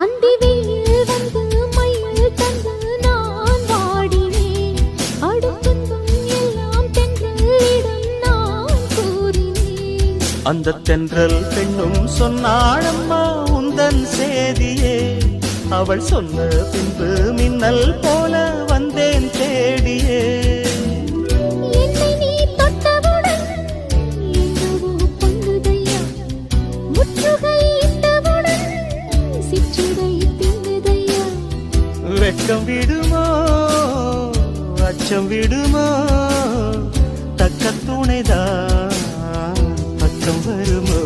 அந்தி வெயில் வந்து மயில் தந்து நான் வாடினேன். அடுத்துன்பம் எல்லாம் தென்றலிடம் நான் கூறினேன். அந்த தென்றல் பெண்ணும் சொன்னாளம்மா உந்தன் சேதியே. அவள் சொன்ன பின்பு மின்னல் போல வெட்கம் விடுமோ? அச்சம் விடுமோ? தக்க துணைதான் பக்கம் வருமோ?